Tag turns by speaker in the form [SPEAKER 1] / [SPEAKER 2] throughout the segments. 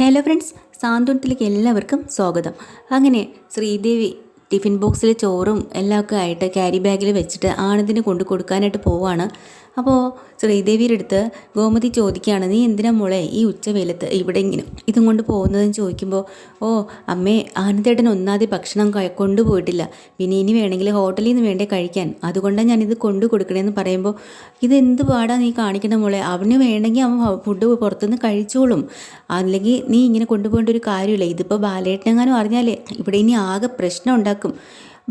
[SPEAKER 1] Hello friends സാന്ത്വനത്തിലേക്ക് എല്ലാവർക്കും സ്വാഗതം. അങ്ങനെ ശ്രീദേവി ടിഫിൻ ബോക്സിൽ ചോറും എല്ലാം ഒക്കെ ആയിട്ട് ക്യാരി ബാഗിൽ വെച്ചിട്ട് ആനന്ദിന് കൊണ്ടു കൊടുക്കാനായിട്ട് പോവാണ്. അപ്പോൾ ശ്രീദേവിയുടെ അടുത്ത് ഗോമതി ചോദിക്കുകയാണ് നീ എന്തിനാ മോളെ ഈ ഉച്ചവേലത്ത് ഇവിടെ ഇങ്ങനെ ഇതും കൊണ്ട് പോകുന്നതെന്ന് ചോദിക്കുമ്പോൾ ഓ അമ്മേ ആനന്ദേട്ടൻ ഒന്നാതെ ഭക്ഷണം കൊണ്ടുപോയിട്ടില്ല. പിന്നെ ഇനി വേണമെങ്കിൽ ഹോട്ടലിൽ നിന്ന് വേണ്ടേ കഴിക്കാൻ. അതുകൊണ്ടാണ് ഞാനിത് കൊണ്ടു കൊടുക്കണേന്ന് പറയുമ്പോൾ ഇത് എന്ത് പാടാ നീ കാണിക്കണ മോളെ? അവന് വേണമെങ്കിൽ അവൻ ഫുഡ് പുറത്തുനിന്ന് കഴിച്ചോളും. അല്ലെങ്കിൽ നീ ഇങ്ങനെ കൊണ്ടുപോകേണ്ട ഒരു കാര്യമില്ല. ഇതിപ്പോൾ ബാലേട്ടനെങ്ങാനും അറിഞ്ഞാലേ ഇവിടെ ഇനി ആകെ പ്രശ്നം ഉണ്ടാക്കും.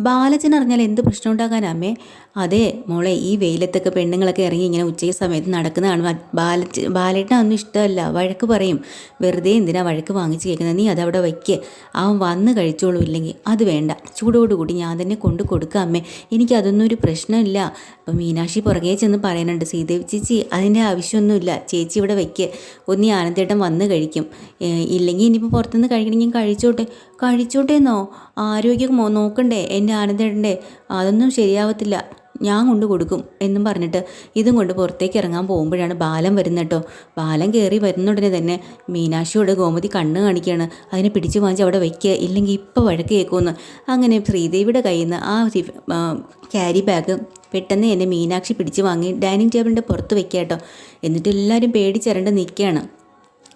[SPEAKER 1] ബാലച്ചൻ അറിഞ്ഞാൽ എന്ത് പ്രശ്നം ഉണ്ടാക്കാനാ അമ്മേ? അതെ മോളെ ഈ വെയിലത്തൊക്കെ പെണ്ണുങ്ങളൊക്കെ ഇറങ്ങി ഇങ്ങനെ ഉച്ചയ്ക്ക് സമയത്ത് നടക്കുന്നതാണ് ബാലറ്റ് ബാലേട്ടാ ഒന്നും ഇഷ്ടമല്ല. വഴക്ക് പറയും. വെറുതെ എന്തിനാ വഴക്ക് വാങ്ങിച്ച് കേൾക്കുന്നത് നീ അതവിടെ വയ്ക്ക്. അവൻ വന്ന് കഴിച്ചോളൂ ഇല്ലെങ്കിൽ അത് വേണ്ട. ചൂടോടുകൂടി ഞാൻ തന്നെ കൊണ്ട് കൊടുക്കാം അമ്മേ. എനിക്കതൊന്നും ഒരു പ്രശ്നമില്ല. അപ്പം മീനാക്ഷി പുറകെ ചെന്ന് പറയാനുണ്ട് ശ്രീദേവി ചേച്ചി അതിന്റെ ആവശ്യമൊന്നുമില്ല. ചേച്ചി ഇവിടെ വയ്ക്ക്. ഒന്നീ ആനന്ദേട്ടൻ വന്ന് കഴിക്കും. ഇല്ലെങ്കിൽ ഇനിയിപ്പോൾ പുറത്തുനിന്ന് കഴിക്കണമെങ്കിൽ കഴിച്ചോട്ടെ. കഴിച്ചോട്ടേന്നോ? ആരോഗ്യം നോക്കണ്ടേ. എന്റെ ആനന്ദേട്ടന്റെ. അതൊന്നും ശരിയാവത്തില്ല. ഞാൻ കൊണ്ട് കൊടുക്കും എന്നും പറഞ്ഞിട്ട് ഇതും കൊണ്ട് പുറത്തേക്ക് ഇറങ്ങാൻ പോകുമ്പോഴാണ് ബാലം വരുന്നത് കേട്ടോ. ബാലം കയറി വരുന്നുടനെ തന്നെ മീനാക്ഷിയോട് ഗോമതി കണ്ണ് കാണിക്കുകയാണ്. അതിനെ പിടിച്ചു വാങ്ങിച്ച് അവിടെ വയ്ക്കുക ഇല്ലെങ്കിൽ ഇപ്പോൾ വഴക്ക് കേൾക്കുമെന്ന്. അങ്ങനെ ശ്രീദേവിയുടെ കയ്യിൽ നിന്ന് ആ ക്യാരി ബാഗ് പെട്ടെന്ന് എന്നെ മീനാക്ഷി പിടിച്ച് വാങ്ങി ഡൈനിങ് ടേബിളിന്റെ പുറത്ത് വെക്കുക കേട്ടോ. എന്നിട്ട് എല്ലാവരും പേടിച്ചിരണ്ട് നിൽക്കുകയാണ്.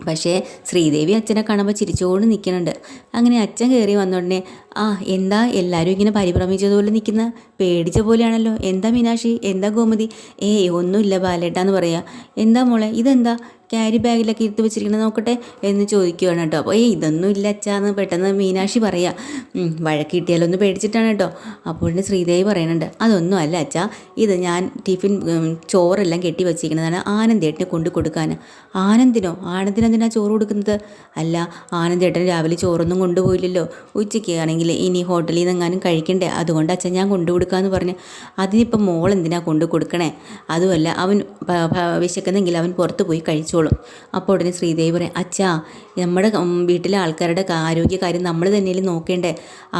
[SPEAKER 1] പക്ഷേ ശ്രീദേവി അച്ഛനെ കാണുമ്പോൾ ചിരിച്ചുകൊണ്ട് നിൽക്കുന്നുണ്ട് അങ്ങനെ അച്ഛൻ കയറി വന്ന ഉടനെ ആ എന്താ എല്ലാവരും ഇങ്ങനെ പരിഭ്രമിച്ചതുപോലെ നിൽക്കുന്ന പേടിച്ച പോലെയാണല്ലോ. എന്താ മീനാക്ഷി? എന്താ ഗോമതി? ഏയ് ഒന്നുമില്ല ബാലേട്ടാന്ന് പറയാ. എന്താ മോളെ? ഇതെന്താ? ക്യാരി ബാഗിലൊക്കെ ഇരുത്തി വെച്ചിരിക്കുന്നത് നോക്കട്ടെ എന്ന് ചോദിക്കുകയാണ് കേട്ടോ. അപ്പോൾ ഏയ് ഇതൊന്നും ഇല്ല അച്ഛാന്ന് പെട്ടെന്ന് മീനാക്ഷി പറയാം. "ഉം, വഴക്ക് കിട്ടിയാലൊന്ന് പേടിച്ചിട്ടാണ് കേട്ടോ. അപ്പോൾ ശ്രീദേവി പറയുന്നുണ്ട് അതൊന്നും അല്ല അച്ഛാ. ഇത് ഞാൻ ടിഫിൻ ചോറെല്ലാം കെട്ടി വെച്ചിരിക്കുന്നതാണ് ആനന്ദേട്ടനെ കൊണ്ട് കൊടുക്കാൻ ആനന്ദിനോ? ആനന്ദിന് എന്തിനാ ചോറ് കൊടുക്കുന്നത്? അല്ല ആനന്ദേട്ടൻ രാവിലെ ചോറൊന്നും കൊണ്ടുപോയില്ലല്ലോ. ഉച്ചയ്ക്ക് ആണെങ്കിൽ ഇനി ഹോട്ടലിൽ നിന്ന് എങ്ങാനും കഴിക്കണ്ടേ? അതുകൊണ്ട് അച്ഛൻ ഞാൻ കൊണ്ടു കൊടുക്കാമെന്ന് പറഞ്ഞ്. അതിനിപ്പം മോൾ എന്തിനാ കൊണ്ടു കൊടുക്കണേ? അതുമല്ല അവൻ വിശക്കുന്നെങ്കിൽ അവൻ പുറത്ത് പോയി കഴിച്ചോളും. അപ്പോൾ ഉടനെ ശ്രീദേവി പറയും അച്ഛാ നമ്മുടെ വീട്ടിലെ ആൾക്കാരുടെ ആരോഗ്യ ആരോഗ്യകാര്യം നമ്മൾ തന്നെയല്ലേ നോക്കേണ്ടേ?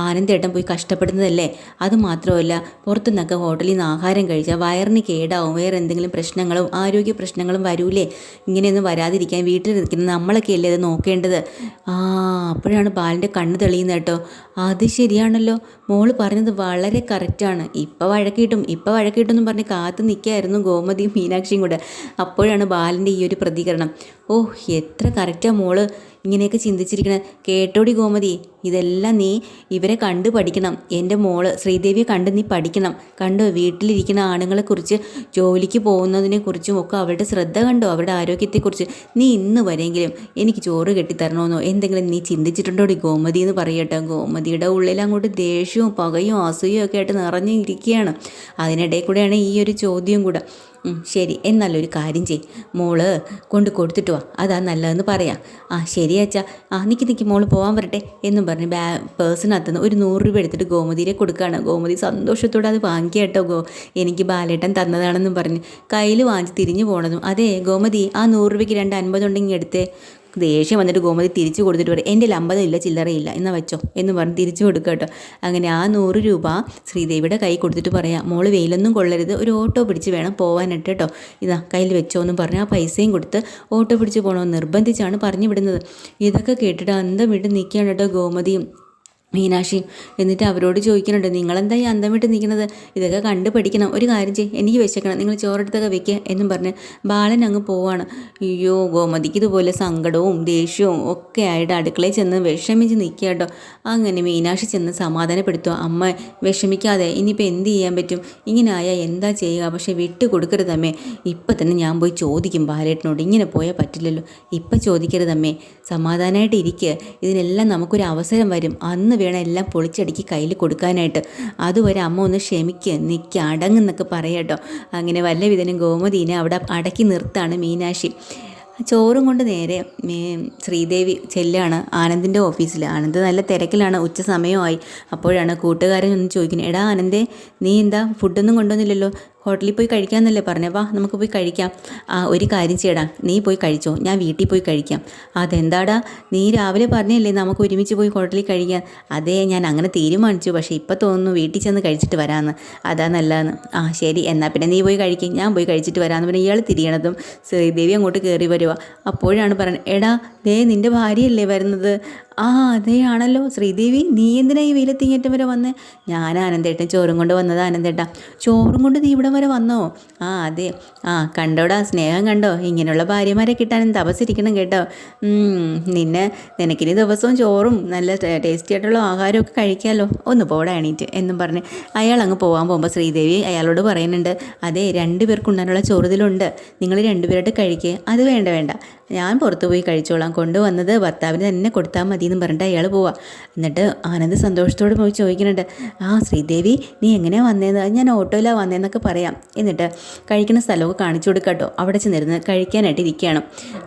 [SPEAKER 1] ആനന്ദേട്ടൻ പോയി കഷ്ടപ്പെടുന്നതല്ലേ? അത് മാത്രമല്ല പുറത്തുനിന്നൊക്കെ ഹോട്ടലിൽ നിന്ന് ആഹാരം കഴിച്ചാൽ വയറിന് കേടാവും വേറെ എന്തെങ്കിലും പ്രശ്നങ്ങളും ആരോഗ്യ പ്രശ്നങ്ങളും വരൂലേ? ഇങ്ങനെയൊന്നും വരാതിരിക്കാൻ വീട്ടിൽ നിൽക്കുന്ന നമ്മളൊക്കെ അല്ലേ അത് നോക്കേണ്ടത്? ആ അപ്പോഴാണ് ബാലിന്റെ കണ്ണ് തെളിയുന്നത് കേട്ടോ. അത് ശരിയാണല്ലോ. മോൾ പറഞ്ഞത് വളരെ കറക്റ്റാണ് ഇപ്പം വഴക്കിട്ടും ഇപ്പം വഴക്കിട്ടും എന്ന് പറഞ്ഞ് കാത്തു നിൽക്കായിരുന്നു ഗോമതിയും മീനാക്ഷിയും കൂടെ. അപ്പോഴാണ് ബാലിന്റെ ഈ ഒരു പ്രതികരണം ഓ എത്ര കറക്റ്റാണ് മോൾ ഇങ്ങനെയൊക്കെ ചിന്തിച്ചിരിക്കണത് കേട്ടോടി ഗോമതി ഇതെല്ലാം നീ ഇവരെ കണ്ട് പഠിക്കണം. എന്റെ മോൾ ശ്രീദേവിയെ കണ്ട് നീ പഠിക്കണം. കണ്ടോ വീട്ടിലിരിക്കുന്ന ആണുങ്ങളെക്കുറിച്ച് ജോലിക്ക് പോകുന്നതിനെക്കുറിച്ചും ഒക്കെ അവരുടെ ശ്രദ്ധ കണ്ടോ അവരുടെ ആരോഗ്യത്തെക്കുറിച്ച്. നീ ഇന്ന് വരെയെങ്കിലും എനിക്ക് ചോറ് കെട്ടിത്തരണമെന്നോ എന്തെങ്കിലും നീ ചിന്തിച്ചിട്ടുണ്ടോടി ഗോമതി എന്ന് പറയട്ടെ. ഗോമതിയുടെ ഉള്ളിൽ അങ്ങോട്ട് ദേഷ്യവും പകയും അസൂയും ഒക്കെ ആയിട്ട് നിറഞ്ഞിരിക്കുകയാണ്. അതിനിടയിൽ കൂടെയാണ് ഈ ഒരു ചോദ്യം കൂടെ. ശരി. എന്നല്ലൊരു കാര്യം ചെയ്. മോൾ കൊണ്ട് കൊടുത്തിട്ട് വാ. അതാ നല്ലതെന്ന് പറയാം. ആ ശരി അച്ഛാ. ആ നിൽക്കി നിൽക്കി മോൾ പോകാൻ വരട്ടെ എന്നും പറഞ്ഞ് ബാ പേഴ്സിനകത്തുനിന്ന് ഒരു നൂറ് രൂപ എടുത്തിട്ട് ഗോമതിയിലേക്ക് കൊടുക്കുകയാണ് ഗോമതി സന്തോഷത്തോടെ അത് വാങ്ങിക്കുക കേട്ടോ ഗോ. എനിക്ക് ബാലേട്ടൻ തന്നതാണെന്നും പറഞ്ഞ് കയ്യിൽ വാങ്ങിച്ച് തിരിഞ്ഞു പോണതും. അതെ ഗോമതി ആ നൂറ് രൂപയ്ക്ക് രണ്ട് അൻപതുണ്ടെങ്കിൽ എടുത്തേ. ദേഷ്യം വന്നിട്ട് ഗോമതി തിരിച്ചു കൊടുത്തിട്ട് പറയും എന്റെ അമ്പതില്ല ചില്ലറയില്ല എന്ന വെച്ചോ എന്ന് പറഞ്ഞ് തിരിച്ചു കൊടുക്കുക കേട്ടോ. അങ്ങനെ ആ നൂറ് രൂപ ശ്രീദേവിയുടെ കൈ കൊടുത്തിട്ട് പറയാം മോൾ വെയിലൊന്നും കൊള്ളരുത് ഒരു ഓട്ടോ പിടിച്ച് വേണം പോകാനായിട്ട് കേട്ടോ. ഇതാ കയ്യിൽ വെച്ചോ എന്ന് പറഞ്ഞ് ആ പൈസയും കൊടുത്ത് ഓട്ടോ പിടിച്ച് പോകണമെന്ന് നിർബന്ധിച്ചാണ് പറഞ്ഞു വിടുന്നത്. ഇതൊക്കെ കേട്ടിട്ട് അന്തം വിട്ട് നിൽക്കുകയാണ് കേട്ടോ ഗോമതിയും. മീനാക്ഷിയും എന്നിട്ട് അവരോട് ചോദിക്കുന്നുണ്ട് നിങ്ങളെന്താ ഈ അന്തം വിട്ട് നിൽക്കുന്നത്? ഇതൊക്കെ കണ്ട് പഠിക്കണം. ഒരു കാര്യം ചെയ്യും എനിക്ക് വെച്ചേക്കണം നിങ്ങൾ ചോറെടുത്തൊക്കെ വെക്കുക എന്നും പറഞ്ഞ് ബാലൻ അങ്ങ് പോവാണ്. അയ്യോ ഗോമതിക്ക് ഇതുപോലെ സങ്കടവും ദേഷ്യവും ഒക്കെ ആയിട്ട് അടുക്കളയിൽ ചെന്ന് വിഷമിച്ച് നിൽക്കുക കേട്ടോ. അങ്ങനെ മീനാക്ഷി ചെന്ന് സമാധാനപ്പെടുത്തുക അമ്മ വിഷമിക്കാതെ ഇനിയിപ്പോൾ എന്ത് ചെയ്യാൻ പറ്റും? ഇങ്ങനെ ആയാൽ എന്താ ചെയ്യുക? പക്ഷേ വിട്ട് കൊടുക്കരുതമ്മേ ഇപ്പം തന്നെ ഞാൻ പോയി ചോദിക്കും ബാലേട്ടനോട്. ഇങ്ങനെ പോയാൽ പറ്റില്ലല്ലോ. ഇപ്പം ചോദിക്കരുതമ്മേ സമാധാനമായിട്ട് ഇരിക്കുക ഇതിനെല്ലാം നമുക്കൊരു അവസരം വരും. അന്ന് വേണം എല്ലാം പൊളിച്ചടുക്കി കയ്യിൽ കൊടുക്കാനായിട്ട്. അതുവരെ അമ്മ ഒന്ന് ക്ഷമിക്കുക നിൽക്കുക അടങ്ങുന്നൊക്കെ പറയട്ടോ അങ്ങനെ വല്ല വിധനും ഗോമതീനെ അവിടെ അടക്കി നിർത്താണ് മീനാക്ഷി. ചോറും കൊണ്ട് നേരെ ശ്രീദേവി ചെല്ലാണ് ആനന്ദിന്റെ ഓഫീസിൽ. ആനന്ദ് നല്ല തിരക്കിലാണ് ഉച്ച സമയമായി. അപ്പോഴാണ് കൂട്ടുകാരൻ ഒന്ന് ചോദിക്കുന്നത് എടാ ആനന്ദേ നീ എന്താ ഫുഡൊന്നും കൊണ്ടുവന്നില്ലല്ലോ? ഹോട്ടലിൽ പോയി കഴിക്കാമെന്നല്ലേ പറഞ്ഞേ. വാ നമുക്ക് പോയി കഴിക്കാം. ആ ഒരു കാര്യം ചെയ്യടാ. നീ പോയി കഴിച്ചോ. ഞാൻ വീട്ടിൽ പോയി കഴിക്കാം. അതെന്താടാ? നീ രാവിലെ പറഞ്ഞല്ലേ നമുക്ക് ഒരുമിച്ച് പോയി ഹോട്ടലിൽ കഴിക്കാം. അതേ ഞാൻ അങ്ങനെ തീരുമാനിച്ചു. പക്ഷേ ഇപ്പം തോന്നുന്നു വീട്ടിൽ ചെന്ന് കഴിച്ചിട്ട് വരാമെന്ന് അതാ നല്ലതെന്ന്. ആ ശരി. എന്നാൽ പിന്നെ നീ പോയി കഴിക്കും. ഞാൻ പോയി കഴിച്ചിട്ട് വരാമെന്ന് പിന്നെ ഇയാൾ തിരിയണതും ശ്രീദേവി അങ്ങോട്ട് കയറി വരുക അപ്പോഴാണ് പറയുന്നത് എടാ ദേ നിന്റെ ഭാര്യയല്ലേ വരുന്നത്? ആ അതേ ആണല്ലോ ശ്രീദേവി നീ എന്തിനാ ഈ വെയിലത്തിങ്ങേറ്റം വരെ വന്നേ? ഞാൻ ആനന്ദേട്ടൻ ചോറും കൊണ്ട് വന്നത് ആനന്ദേട്ട. ചോറും കൊണ്ട് നീ ഇവിടെ വരെ വന്നോ? ആ അതെ. ആ കണ്ടോടാ സ്നേഹം കണ്ടോ? ഇങ്ങനെയുള്ള ഭാര്യമാരെ കിട്ടാനും തപസ്സിരിക്കണം കേട്ടോ. നിന്നെ നിനക്കിനി ദിവസവും ചോറും നല്ല ടേസ്റ്റി ആയിട്ടുള്ള ആഹാരമൊക്കെ കഴിക്കാമല്ലോ ഒന്ന് പോടാ എണീറ്റ് എന്നും പറഞ്ഞ്. അയാൾ അങ്ങ് പോകാൻ പോകുമ്പോൾ ശ്രീദേവി അയാളോട് പറയുന്നുണ്ട് അതെ രണ്ട് പേർക്ക് ചോറുതിലുണ്ട് നിങ്ങൾ രണ്ടുപേരായിട്ട് കഴിക്കുക അത് വേണ്ട വേണ്ട. ഞാൻ പുറത്തു പോയി കഴിച്ചോളാം. കൊണ്ടുവന്നത് ഭർത്താവിന് തന്നെ കൊടുത്താൽ മതി എന്ന് പറഞ്ഞിട്ട് അയാൾ പോവാം. എന്നിട്ട് ആനന്ദ് സന്തോഷത്തോടെ പോയി ചോദിക്കുന്നുണ്ട് ആ ശ്രീദേവി നീ എങ്ങനെയാണ് വന്നേന്ന്? ഞാൻ ഓട്ടോയിലാണ് വന്നതെന്നൊക്കെ പറയാം. എന്നിട്ട് കഴിക്കുന്ന സ്ഥലമൊക്കെ കാണിച്ചു കൊടുക്കാട്ടോ. അവിടെ ചെന്നിരുന്ന് കഴിക്കാനായിട്ട് ഇരിക്കുകയാണ്.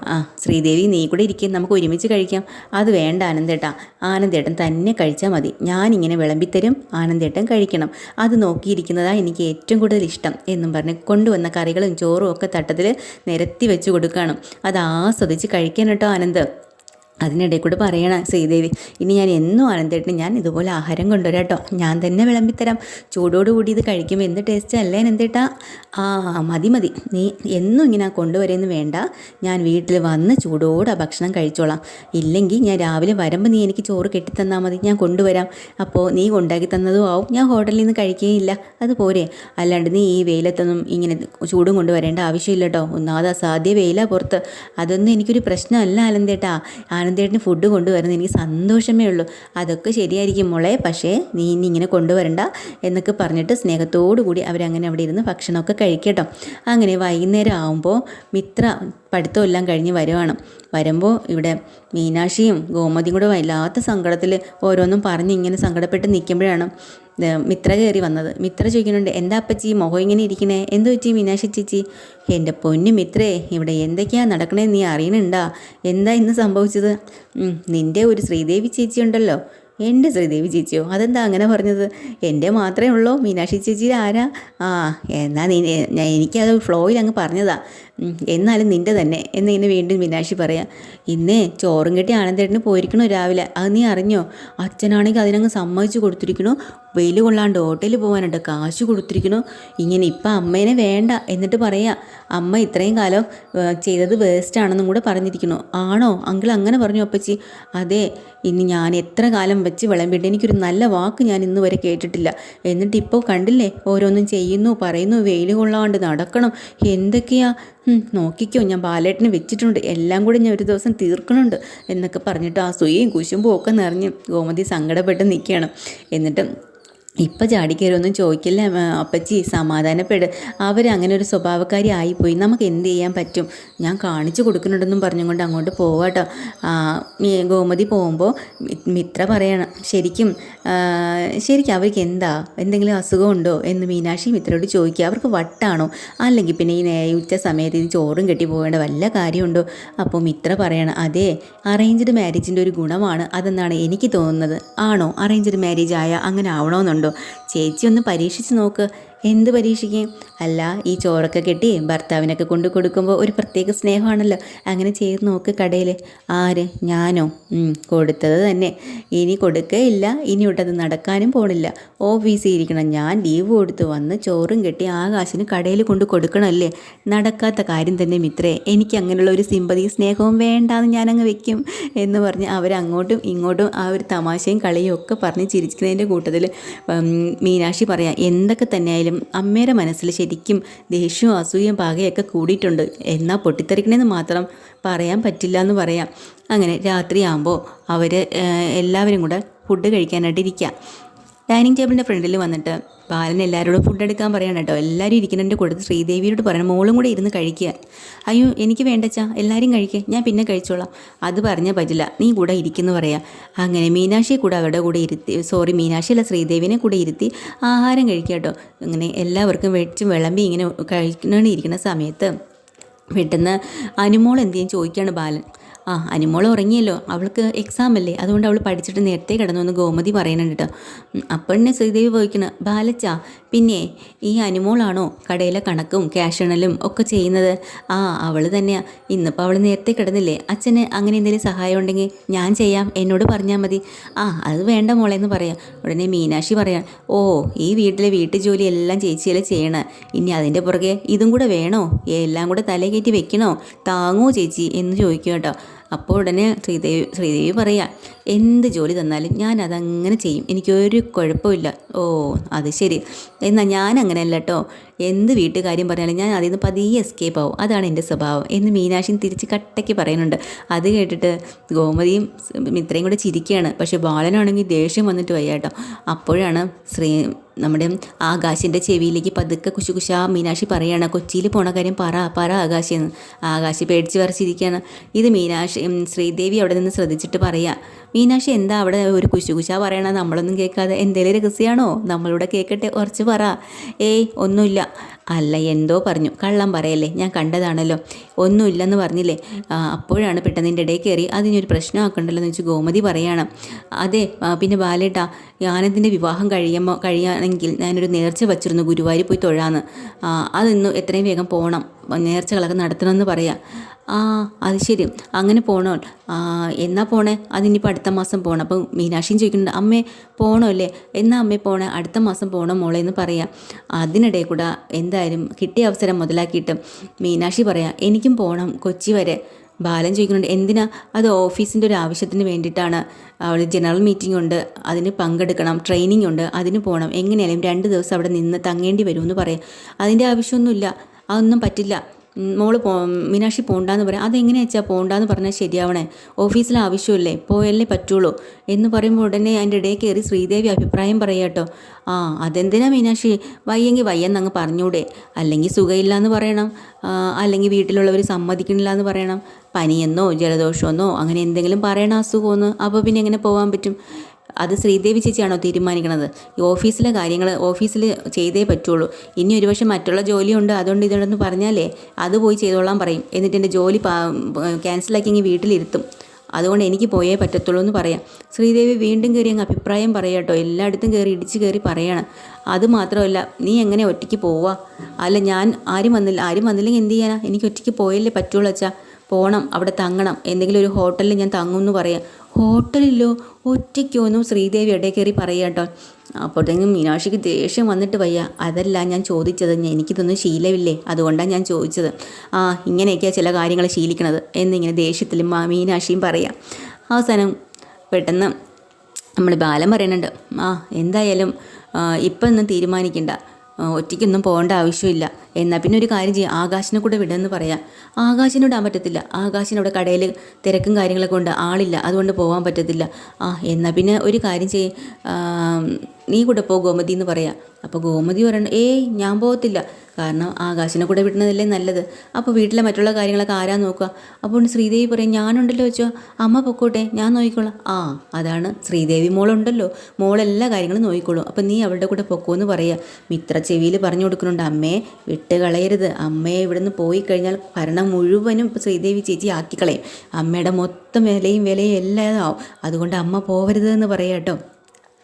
[SPEAKER 1] ആ ശ്രീദേവി നീ കൂടെ ഇരിക്കും. നമുക്ക് ഒരുമിച്ച് കഴിക്കാം. അത് വേണ്ട ആനന്ദേട്ടാ. ആനന്ദേട്ടൻ തന്നെ കഴിച്ചാൽ മതി. ഞാനിങ്ങനെ വിളമ്പിത്തരും ആനന്ദേട്ടൻ കഴിക്കണം. അത് നോക്കിയിരിക്കുന്നതാണ് എനിക്ക് ഏറ്റവും കൂടുതൽ ഇഷ്ടം എന്നും പറഞ്ഞ് കൊണ്ടുവന്ന കറികളും ചോറും ഒക്കെ തട്ടത്തിൽ നിരത്തി വെച്ച് കൊടുക്കണം. അത് ആസ്വദിച്ച് കഴിക്കാൻ ആനന്ദ്. അതിനിടയിൽ കൂടെ പറയണം ശ്രീദേവി ഇനി ഞാൻ എന്നും ആനന്ദേട്ടിന് ഞാൻ ഇതുപോലെ ആഹാരം കൊണ്ടുവരാട്ടോ ഞാൻ തന്നെ വിളമ്പിത്തരാം. ചൂടോടുകൂടി ഇത് കഴിക്കുമ്പോൾ എന്ത് ടേസ്റ്റ് അല്ലേ എന്തേട്ടാ ആ മതി മതി. നീ എന്നും ഇങ്ങനെ കൊണ്ടുവരുമെന്ന് വേണ്ട. ഞാൻ വീട്ടിൽ വന്ന് ചൂടോട് ആ ഭക്ഷണം കഴിച്ചോളാം. ഇല്ലെങ്കിൽ ഞാൻ രാവിലെ വരുമ്പോൾ നീ എനിക്ക് ചോറ് കെട്ടിത്തന്നാൽ മതി. ഞാൻ കൊണ്ടുവരാം. അപ്പോൾ നീ ഉണ്ടാക്കി തന്നതും ആവും. ഞാൻ ഹോട്ടലിൽ നിന്ന് കഴിക്കുകയില്ല. അത് പോരെ. അല്ലാണ്ട് നീ ഈ വെയിലത്തൊന്നും ഇങ്ങനെ ചൂടും കൊണ്ടുവരേണ്ട ആവശ്യമില്ല കേട്ടോ. ഒന്നാമത് അസാധ്യ വെയിലാണ് പുറത്ത്. അതൊന്നും എനിക്കൊരു പ്രശ്നമല്ല ആനന്ദേട്ടാ ആനന്ദേട്ടന് ഫുഡ് കൊണ്ടുവരുന്നത് എനിക്ക് സന്തോഷമേ ഉള്ളൂ. അതൊക്കെ ശരിയായിരിക്കും മോളെ. പക്ഷേ നീ ഇനി ഇങ്ങനെ കൊണ്ടുവരണ്ട എന്നൊക്കെ പറഞ്ഞിട്ട് സ്നേഹത്തോടു കൂടി അവരങ്ങനെ അവിടെ ഇരുന്ന് ഭക്ഷണമൊക്കെ കഴിക്കട്ടോ. അങ്ങനെ വൈകുന്നേരം ആകുമ്പോൾ മിത്ര പഠിത്തമെല്ലാം കഴിഞ്ഞ് വരുവാണ്. വരുമ്പോൾ ഇവിടെ മീനാക്ഷിയും ഗോമതിയും കൂടെ വല്ലാത്ത സങ്കടത്തിൽ ഓരോന്നും പറഞ്ഞ് ഇങ്ങനെ സങ്കടപ്പെട്ട് നിൽക്കുമ്പോഴാണ് മിത്ര കയറി വന്നത്. മിത്ര ചോദിക്കുന്നുണ്ട് എന്താ അപ്പച്ചി മുഖം ഇങ്ങനെ ഇരിക്കണേ? എന്ത് പറ്റി മീനാക്ഷി ചേച്ചി? എന്റെ പൊന്നു മിത്രേ ഇവിടെ എന്തൊക്കെയാണ് നടക്കണേ നീ അറിയണുണ്ടാ? എന്താ ഇന്ന് സംഭവിച്ചത്? നിന്റെ ഒരു ശ്രീദേവി ചേച്ചി ഉണ്ടല്ലോ. എന്റെ ശ്രീദേവി ചേച്ചിയോ? അതെന്താ അങ്ങനെ പറഞ്ഞത്? എന്റെ മാത്രമേ ഉള്ളൂ. മീനാക്ഷി ചേച്ചി ആരാ? ആ എന്നാ നീ എനിക്കത് ഫ്ലോയിൽ അങ്ങ് പറഞ്ഞതാ. എന്നാലും നിന്റെ തന്നെ. എന്നിങ്ങനെ വീണ്ടും മീനാക്ഷി പറയാം ഇന്നേ ചോറും കെട്ടി ആനന്ദേട്ടന് പോയിരിക്കണോ രാവിലെ. അത് നീ അറിഞ്ഞോ? അച്ഛനാണെങ്കിൽ അതിനങ്ങ് സമ്മതിച്ചു കൊടുത്തിരിക്കണോ. വെയിൽ കൊള്ളാണ്ട് ഹോട്ടലിൽ പോകാനുണ്ട് കാശ് കൊടുത്തിരിക്കണു. ഇങ്ങനെ ഇപ്പം അമ്മേനെ വേണ്ട എന്നിട്ട് പറയാം അമ്മ ഇത്രയും കാലം ചെയ്തത് വേസ്റ്റ് ആണെന്നും കൂടെ പറഞ്ഞിരിക്കണു. ആണോ? അങ്കിൾ അങ്ങനെ പറഞ്ഞു അപ്പച്ചി. അതെ ഇനി ഞാൻ എത്ര കാലം വെച്ച് വിളമ്പിട്ട് എനിക്കൊരു നല്ല വാക്ക് ഞാൻ ഇന്ന് വരെ കേട്ടിട്ടില്ല. എന്നിട്ട് ഇപ്പോൾ കണ്ടില്ലേ? ഓരോന്നും ചെയ്യുന്നു പറയുന്നു വെയിൽ കൊള്ളാണ്ട് നടക്കണം. എന്തൊക്കെയാ നോക്കിക്കോ ഞാൻ ബാലേട്ടന് വെച്ചിട്ടുണ്ട്. എല്ലാം കൂടി ഞാൻ ഒരു ദിവസം തീർക്കണുണ്ട് എന്നൊക്കെ പറഞ്ഞിട്ട് ആ സുയയും കുശുമ്പും ഒക്കെ നിറഞ്ഞ് ഗോമതി സങ്കടപ്പെട്ട് നിൽക്കുകയാണ്. എന്നിട്ട് ഇപ്പം ചാടിക്കയറൊന്നും ചോദിക്കില്ല അപ്പച്ചി സമാധാനപ്പെട്. അവരങ്ങനെ ഒരു സ്വഭാവക്കാരി ആയിപ്പോയി. നമുക്ക് എന്ത് ചെയ്യാൻ പറ്റും? ഞാൻ കാണിച്ചു കൊടുക്കുന്നുണ്ടെന്നും പറഞ്ഞുകൊണ്ട് അങ്ങോട്ട് പോവാട്ടോ ഗോമതി പോകുമ്പോൾ മിത്ര പറയണം. ശരിക്കും ശരിക്കും അവർക്ക് എന്താ? എന്തെങ്കിലും അസുഖമുണ്ടോ? എന്ന് മീനാക്ഷി മിത്രയോട് ചോദിക്കുക. അവർക്ക് വട്ടാണോ? അല്ലെങ്കിൽ പിന്നെ ഈ ഉച്ച സമയത്ത് ഈ ചോറും കെട്ടി പോകേണ്ട വല്ല കാര്യമുണ്ടോ? അപ്പോൾ മിത്ര പറയണം അതെ അറേഞ്ച്ഡ് മാരേജിന്റെ ഒരു ഗുണമാണ്. അതെന്നാണ് എനിക്ക് തോന്നുന്നത്. ആണോ? അറേഞ്ച്ഡ് മാരേജ് ആയ അങ്ങനെ ആവണമെന്നുണ്ടോ mundo. ചേച്ചി ഒന്ന് പരീക്ഷിച്ച് നോക്ക്. എന്ത് പരീക്ഷിക്കും? അല്ല ഈ ചോറൊക്കെ കെട്ടി ഭർത്താവിനൊക്കെ കൊണ്ട് കൊടുക്കുമ്പോൾ ഒരു പ്രത്യേക സ്നേഹമാണല്ലോ. അങ്ങനെ ചെയ്ത് നോക്ക് കടയിൽ ആര്? ഞാനോ? കൊടുത്തത് തന്നെ. ഇനി കൊടുക്കേയില്ല. ഇനി ഒട്ടത് നടക്കാനും പോണില്ല. ഓഫീസിൽ ഇരിക്കണം. ഞാൻ ലീവ് കൊടുത്ത് വന്ന് ചോറും കെട്ടി ആകാശിന് കടയിൽ കൊണ്ട് കൊടുക്കണമല്ലേ? നടക്കാത്ത കാര്യം തന്നെ മിത്രേ. എനിക്ക് അങ്ങനെയുള്ള ഒരു സിമ്പതി സ്നേഹവും വേണ്ടാന്ന് ഞാനങ്ങ് വെക്കും എന്ന് പറഞ്ഞ് അവരങ്ങോട്ടും ഇങ്ങോട്ടും ആ ഒരു തമാശയും കളിയും ഒക്കെ പറഞ്ഞ് ചിരിക്കുന്നതിന്റെ കൂട്ടത്തിൽ മീനാക്ഷി പറയാം എന്തൊക്കെ തന്നെയായാലും അമ്മയുടെ മനസ്സിൽ ശരിക്കും ദേഷ്യവും അസൂയയും പാകയൊക്കെ കൂടിയിട്ടുണ്ട്. എന്നാൽ പൊട്ടിത്തെറിക്കണമെന്ന് മാത്രം പറയാൻ പറ്റില്ല എന്ന് പറയാം. അങ്ങനെ രാത്രിയാകുമ്പോൾ അവർ എല്ലാവരും കൂടെ ഫുഡ് കഴിക്കാനായിട്ട് ഇരിക്കുക ഡൈനിങ് ടേബിളിന്റെ ഫ്രണ്ടിൽ വന്നിട്ട് ബാലൻ എല്ലാവരോടും ഫുഡ് എടുക്കാൻ പറയണം കേട്ടോ. എല്ലാവരും ഇരിക്കുന്നതിന്റെ കൂടെ. ശ്രീദേവിയോട് പറയണം മോളും കൂടെ ഇരുന്ന് കഴിക്കുക. അയ്യോ എനിക്ക് വേണ്ടച്ചാ എല്ലാവരും കഴിക്കുക ഞാൻ പിന്നെ കഴിച്ചോളാം. അത് പറഞ്ഞാൽ പറ്റില്ല. നീ കൂടെ ഇരിക്കുന്നു പറയാം. അങ്ങനെ മീനാക്ഷിയെ കൂടെ അവിടെ കൂടെ ഇരുത്തി സോറി മീനാക്ഷി അല്ല ശ്രീദേവിനെ കൂടെ ഇരുത്തി ആഹാരം കഴിക്കുക കേട്ടോ. അങ്ങനെ എല്ലാവർക്കും വെച്ചും വിളമ്പി ഇങ്ങനെ കഴിക്കണ ഇരിക്കുന്ന സമയത്ത് പെട്ടെന്ന് അനുമോൾ എന്തു ചെയ്യും ചോദിക്കുകയാണ് ബാലൻ. ആ അനിമോൾ ഉറങ്ങിയല്ലോ. അവൾക്ക് എക്സാം അല്ലേ? അതുകൊണ്ട് അവൾ പഠിച്ചിട്ട് നേരത്തെ കിടന്നു എന്ന് ഗോമതി പറയുന്നുണ്ട് കേട്ടോ. അപ്പോഴന്നെ ശ്രീദേവി പോയിക്കണ. ബാലച്ച പിന്നെ ഈ അനിമോളാണോ കടയിലെ കണക്കും ക്യാഷണലും ഒക്കെ ചെയ്യുന്നത്? ആ അവൾ തന്നെയാണ് ഇന്നിപ്പോൾ അവൾ നേരത്തെ കിടന്നില്ലേ? അച്ഛന് അങ്ങനെ എന്തെങ്കിലും സഹായം ഉണ്ടെങ്കിൽ ഞാൻ ചെയ്യാം. എന്നോട് പറഞ്ഞാൽ മതി. ആ അത് വേണ്ട മോളെ എന്ന് പറയാം. ഉടനെ മീനാക്ഷി പറയാം ഓ ഈ വീട്ടിലെ വീട്ടു ജോലി എല്ലാം ചേച്ചിയല്ലേ ചെയ്യണ. ഇനി അതിന്റെ പുറകെ ഇതും കൂടെ വേണോ? എല്ലാം കൂടെ തലേ കയറ്റി വെക്കണോ? താങ്ങോ ചേച്ചി? എന്ന് ചോദിക്കും കേട്ടോ. അപ്പോൾ ഉടനെ ശ്രീദേവി ശ്രീദേവി പറയുക എന്ത് ജോലി തന്നാലും ഞാൻ അതങ്ങനെ ചെയ്യും. എനിക്കൊരു കുഴപ്പമില്ല. ഓ അത് ശരി. എന്നാൽ ഞാൻ അങ്ങനെയല്ല കേട്ടോ എന്ത് വീട്ടുകാര്യം പറഞ്ഞാലും ഞാൻ അതിൽ നിന്ന് പതിയെ എസ്കേപ്പ് ആവും. അതാണ് എന്റെ സ്വഭാവം. എന്ന് മീനാക്ഷി തിരിച്ച് കട്ടയ്ക്ക് പറയുന്നുണ്ട്. അത് കേട്ടിട്ട് ഗോമതിയും മിത്രയും കൂടെ ചിരിക്കുകയാണ്. പക്ഷേ ബാലനാണെങ്കിൽ ദേഷ്യം വന്നിട്ട് വയ്യാട്ടോ. അപ്പോഴാണ് ശ്രീ നമ്മുടെ ആകാശിന്റെ ചെവിയിലേക്ക് പതുക്കെ കുശു കുശാ മീനാക്ഷി പറയാണ് കൊച്ചിയിൽ പോണ കാര്യം പറ പറ ആകാശി എന്ന് ആകാശി പേടിച്ച് വരച്ചിരിക്കുകയാണ് ഇത് മീനാക്ഷി ശ്രീദേവി അവിടെ നിന്ന് ശ്രദ്ധിച്ചിട്ട് പറയാ മീനാക്ഷി എന്താ അവിടെ ഒരു കുശു കുശാ പറയണ? നമ്മളൊന്നും കേൾക്കാതെ എന്തേലും രഹസ്യമാണോ നമ്മളിവിടെ കേൾക്കട്ടെ കുറച്ച് പറ. ഏയ് ഒന്നുമില്ല. അല്ല എന്തോ പറഞ്ഞു. കള്ളം പറയല്ലേ? ഞാൻ കണ്ടതാണല്ലോ. ഒന്നുമില്ലെന്ന് പറഞ്ഞില്ലേ? അപ്പോഴാണ് പെട്ടെന്ന് എന്റെ ഇടയിൽ കയറി അതിനൊരു പ്രശ്നമാക്കണ്ടല്ലോ എന്ന് വെച്ച് ഗോമതി പറയണം. അതെ പിന്നെ ബാലേട്ടാ ഞാനതിന്റെ വിവാഹം കഴിയുമ്പോൾ കഴിയുകയാണെങ്കിൽ ഞാനൊരു നേർച്ച വച്ചിരുന്നു ഗുരുവായൂർ പോയി തൊഴാന്ന്. അതിന്ന് എത്രയും വേഗം പോകണം നേർച്ചകളൊക്കെ നടത്തണമെന്ന് പറയാം. ആ അത് ശരി. അങ്ങനെ പോണോ എന്നാ പോണേ? അതിനിപ്പോൾ അടുത്ത മാസം പോകണം അപ്പം മീനാക്ഷിയും ചോദിക്കുന്നുണ്ട് അമ്മേ പോണോ അല്ലേ? എന്നാ അമ്മേ പോണേ. അടുത്ത മാസം പോകണം മോളെ എന്ന് പറയാം. അതിനിടയിൽ കൂടെ എന്തായാലും കിട്ടിയ അവസരം മുതലാക്കിയിട്ട് മീനാക്ഷി പറയാം എനിക്കും പോകണം കൊച്ചി വരെ. ബാലൻ ചോദിക്കുന്നുണ്ട് എന്തിനാ? അത് ഓഫീസിന്റെ ഒരു ആവശ്യത്തിന് വേണ്ടിയിട്ടാണ്. അവൾ ജനറൽ മീറ്റിംഗ് ഉണ്ട്. അതിന് പങ്കെടുക്കണം. ട്രെയിനിങ് ഉണ്ട്. അതിന് പോകണം എങ്ങനെയായാലും രണ്ട് ദിവസം അവിടെ നിന്ന് തങ്ങേണ്ടി വരുമെന്ന് പറയാം. അതിന്റെ ആവശ്യമൊന്നുമില്ല. അതൊന്നും പറ്റില്ല. മോൾ പോ മീനാക്ഷി പോണ്ടാന്ന് പറയാം. അതെങ്ങനെ വെച്ചാൽ പോണ്ടാന്ന് പറഞ്ഞാൽ ശരിയാവണേ. ഓഫീസിലെ ആവശ്യമല്ലേ? പോയല്ലേ പറ്റുള്ളൂ. എന്ന് പറയുമ്പോൾ ഉടനെ അതിന്റെ ഇടയിൽ കയറി ശ്രീദേവി അഭിപ്രായം പറയാട്ടോ ആ അതെന്തിനാ മീനാക്ഷി? വയ്യെങ്കിൽ വയ്യെന്നങ്ങ് പറഞ്ഞൂടെ. അല്ലെങ്കിൽ സുഖമില്ല എന്ന് പറയണം. അല്ലെങ്കിൽ വീട്ടിലുള്ളവർ സമ്മതിക്കണില്ല എന്ന് പറയണം. പനിയെന്നോ ജലദോഷമെന്നോ അങ്ങനെ എന്തെങ്കിലും പറയണ അസുഖമെന്നോ അപ്പോൾ പിന്നെ എങ്ങനെ പോകാൻ പറ്റും? അത് ശ്രീദേവി ചേച്ചിയാണോ തീരുമാനിക്കുന്നത് ഈ ഓഫീസിലെ കാര്യങ്ങൾ ഓഫീസിൽ ചെയ്തേ പറ്റുള്ളൂ. ഇനി ഒരുപക്ഷെ മറ്റുള്ള ജോലിയുണ്ട് അതുകൊണ്ട് ഇതുണ്ടെന്ന് പറഞ്ഞാലേ അത് പോയി ചെയ്തോളാൻ പറയും. എന്നിട്ട് എന്റെ ജോലി ക്യാൻസലാക്കി ഇങ്ങനെ വീട്ടിലിരുത്തും. അതുകൊണ്ട് എനിക്ക് പോയേ പറ്റത്തുള്ളൂ എന്ന് പറയാം. ശ്രീദേവി വീണ്ടും കയറി അങ്ങ് അഭിപ്രായം പറയാം കേട്ടോ. എല്ലായിടത്തും കയറി ഇടിച്ച് കയറി പറയണം. അത് മാത്രമല്ല നീ എങ്ങനെ ഒറ്റയ്ക്ക് പോവാ? അല്ല ഞാൻ ആരും വന്നില്ല ആരും വന്നില്ലെങ്കിൽ എന്ത് ചെയ്യാനാ? എനിക്ക് ഒറ്റയ്ക്ക് പോയല്ലേ പറ്റുള്ളൂ അച്ഛാ. പോകണം അവിടെ തങ്ങണം എന്തെങ്കിലും ഒരു ഹോട്ടലിൽ ഞാൻ തങ്ങും എന്ന് പറയാം. ഹോട്ടലിലോ? ഒറ്റയ്ക്കൊന്നും ശ്രീദേവി ഇടയിൽ കയറി പറയുക കേട്ടോ. അപ്പോഴത്തേക്കും മീനാക്ഷിക്ക് ദേഷ്യം വന്നിട്ട് വയ്യ. അതല്ല ഞാൻ ചോദിച്ചത് എനിക്കിതൊന്നും ശീലമില്ലേ? അതുകൊണ്ടാണ് ഞാൻ ചോദിച്ചത്. ആ ഇങ്ങനെയൊക്കെയാണ് ചില കാര്യങ്ങൾ ശീലിക്കണത് എന്നിങ്ങനെ ദേഷ്യത്തിലും മാ- മീനാക്ഷിയും പറയാം. അവസാനം പെട്ടെന്ന് നമ്മൾ ബാലം പറയുന്നുണ്ട് ആ എന്തായാലും ഇപ്പം ഒന്നും തീരുമാനിക്കണ്ട. ഒറ്റയ്ക്കൊന്നും പോകേണ്ട ആവശ്യമില്ല. എന്നാൽ പിന്നെ ഒരു കാര്യം ചെയ്യാം. ആകാശിനെ കൂടെ വിടുമെന്ന് പറയാം. ആകാശിനെ വിടാൻ പറ്റത്തില്ല. ആകാശിനവിടെ കടയിൽ തിരക്കും കാര്യങ്ങളൊക്കെ ഉണ്ട്. ആളില്ല. അതുകൊണ്ട് പോകാൻ പറ്റത്തില്ല. ആ എന്നാൽ പിന്നെ ഒരു കാര്യം ചെയ്യ്. നീ കൂടെ പോ ഗോമതി എന്ന് പറയാം. അപ്പോൾ ഗോമതി പറയണം ഏയ് ഞാൻ പോകത്തില്ല. കാരണം ആകാശിനെ കൂടെ വിടുന്നതല്ലേ നല്ലത്. അപ്പോൾ വീട്ടിലെ മറ്റുള്ള കാര്യങ്ങളൊക്കെ ആരാ നോക്കുക? അപ്പോൾ ശ്രീദേവി പറയും ഞാനുണ്ടല്ലോ വെച്ചോ അമ്മ പൊക്കോട്ടെ ഞാൻ നോക്കിക്കോളാം. ആ അതാണ് ശ്രീദേവി മോളുണ്ടല്ലോ. മോളെല്ലാ കാര്യങ്ങളും നോക്കിക്കോളും. അപ്പോൾ നീ അവളുടെ കൂടെ പൊക്കോന്ന് പറയുക മിത്ര ചെവിയിൽ പറഞ്ഞു കൊടുക്കുന്നുണ്ട് അമ്മയെ വിട്ട് കളയരുത്. അമ്മയെ ഇവിടുന്ന് പോയി കഴിഞ്ഞാൽ ഭരണം മുഴുവനും ഇപ്പോൾ ശ്രീദേവി ചേച്ചി ആക്കിക്കളയും. അമ്മയുടെ മൊത്തം വിലയും വിലയും എല്ലാം ആവും. അതുകൊണ്ട് അമ്മ പോവരുത് എന്ന് പറയാം കേട്ടോ.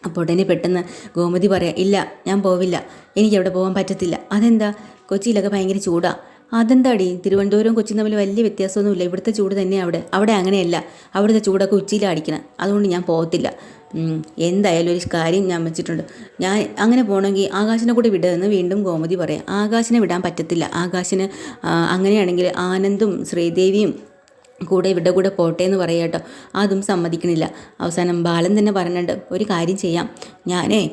[SPEAKER 1] അപ്പോൾ ഉടനെ പെട്ടെന്ന് ഗോമതി പറയാം ഇല്ല ഞാൻ പോവില്ല. എനിക്ക് അവിടെ പോകാൻ പറ്റത്തില്ല. അതെന്താ? കൊച്ചിയിലൊക്കെ ഭയങ്കര ചൂടാ. അതെന്താടി? തിരുവനന്തപുരവും കൊച്ചിയും തമ്മിൽ വലിയ വ്യത്യാസമൊന്നുമില്ല. ഇവിടുത്തെ ചൂട് തന്നെയാണ് അവിടെ. അവിടെ അങ്ങനെയല്ല. അവിടുത്തെ ചൂടൊക്കെ ഉച്ചയിലടിക്കണം അതുകൊണ്ട് ഞാൻ പോകത്തില്ല എന്തായാലും ഒരു കാര്യം ഞാൻ വെച്ചിട്ടുണ്ട്. ഞാൻ അങ്ങനെ പോകണമെങ്കിൽ ആകാശിനെ കൂടെ വിടുമെന്ന് വീണ്ടും ഗോമതി പറയാം. ആകാശിനെ വിടാൻ പറ്റത്തില്ല. ആകാശിന് അങ്ങനെയാണെങ്കിൽ ആനന്ദും ശ്രീദേവിയും കൂടെ ഇവിടെ കൂടെ പോട്ടെ എന്ന് പറയാം കേട്ടോ. അതും സമ്മതിക്കണില്ല അവസാനം ബാലൻ തന്നെ പറഞ്ഞിട്ട് ഒരു കാര്യം ചെയ്യാം. ഞാനേ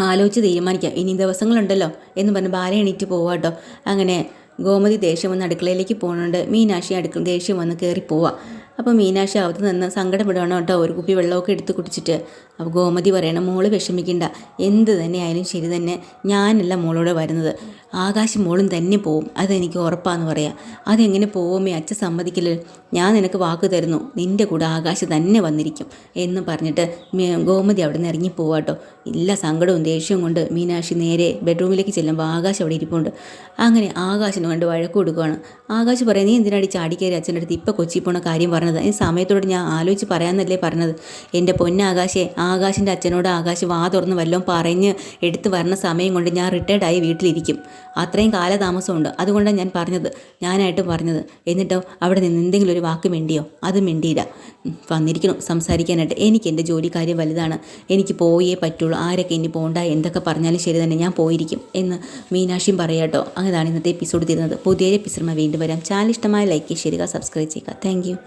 [SPEAKER 1] ആലോചിച്ച് തീരുമാനിക്കാം. ഇനി ദിവസങ്ങളുണ്ടല്ലോ എന്ന് പറഞ്ഞ് ബാല എണീറ്റ് പോവാം കേട്ടോ. അങ്ങനെ ഗോമതി ദേഷ്യം വന്ന് അടുക്കളയിലേക്ക് പോകുന്നുണ്ട് മീനാക്ഷി അടുക്കള ദേഷ്യം വന്ന് കയറി പോവാം. അപ്പോൾ മീനാക്ഷി അവിടെ നിന്ന് സങ്കടപ്പെടണം കേട്ടോ. ഒരു കുപ്പി വെള്ളമൊക്കെ എടുത്ത് കുടിച്ചിട്ട്. അപ്പോൾ ഗോമതി പറയണം മോൾ വിഷമിക്കണ്ട. എന്ത് തന്നെ ആയാലും ശരി തന്നെ. ഞാനല്ല മോളോട് വരുന്നത്. ആകാശം മോളും തന്നെ പോവും. അതെനിക്ക് ഉറപ്പാന്ന് പറയാം. അതെങ്ങനെ പോവുമേ? അച്ഛൻ സമ്മതിക്കില്ല ഞാൻ നിനക്ക് വാക്ക് തരുന്നു. നിന്റെ കൂടെ ആകാശം തന്നെ വന്നിരിക്കും. എന്ന് പറഞ്ഞിട്ട് ഗോമതി അവിടെ നിന്ന് ഇറങ്ങി പോവാട്ടോ എല്ലാ സങ്കടവും ദേഷ്യവും കൊണ്ട് മീനാക്ഷി നേരെ ബെഡ്റൂമിലേക്ക് ചെല്ലുമ്പോൾ ആകാശ് അവിടെ ഇരിപ്പുണ്ട്. അങ്ങനെ ആകാശിന് കണ്ട് വഴക്ക് കൊടുക്കുകയാണ് ആകാശ് പറയാം നീ എന്തിനാടി ചാടിക്കയറി അച്ഛന്റെ അടുത്ത് ഇപ്പം കൊച്ചി പോണ കാര്യം പറഞ്ഞത്. ഈ സമയത്തോട് ഞാൻ ആലോചിച്ച് പറയാമെന്നല്ലേ പറഞ്ഞത്. എന്റെ പൊന്നാകാശേ ആകാശിന്റെ അച്ഛനോട് ആകാശ് വാ തുറന്ന് വല്ലതും പറഞ്ഞ് എടുത്ത് വരണ സമയം കൊണ്ട് ഞാൻ റിട്ടയർഡായി വീട്ടിലിരിക്കും. അത്രയും കാലതാമസമുണ്ട്. അതുകൊണ്ടാണ് ഞാൻ പറഞ്ഞത് ഞാനായിട്ട് പറഞ്ഞത്. എന്നിട്ടോ അവിടെ നിന്ന് എന്തെങ്കിലും ഒരു വാക്ക് മിണ്ടിയോ? അത് മിണ്ടിയില്ല. വന്നിരിക്കണം സംസാരിക്കാനായിട്ട്. എനിക്ക് എന്റെ ജോലി കാര്യം വലുതാണ്. എനിക്ക് പോയേ പറ്റുള്ളൂ. ആരൊക്കെ ഇനി പോകണ്ട എന്തൊക്കെ പറഞ്ഞാലും ശരി തന്നെ ഞാൻ പോയിരിക്കും എന്ന് മീനാക്ഷിയും പറയാട്ടോ അങ്ങനെയാണ് ഇന്നത്തെ എപ്പിസോഡ് തീരുന്നത്. പുതിയ എപ്പിസോഡ് വീണ്ടും വരാം. ചാനൽ ഇഷ്ടമായ ലൈക്ക് ചെയ്യുക സബ്സ്ക്രൈബ് ചെയ്യുക. താങ്ക്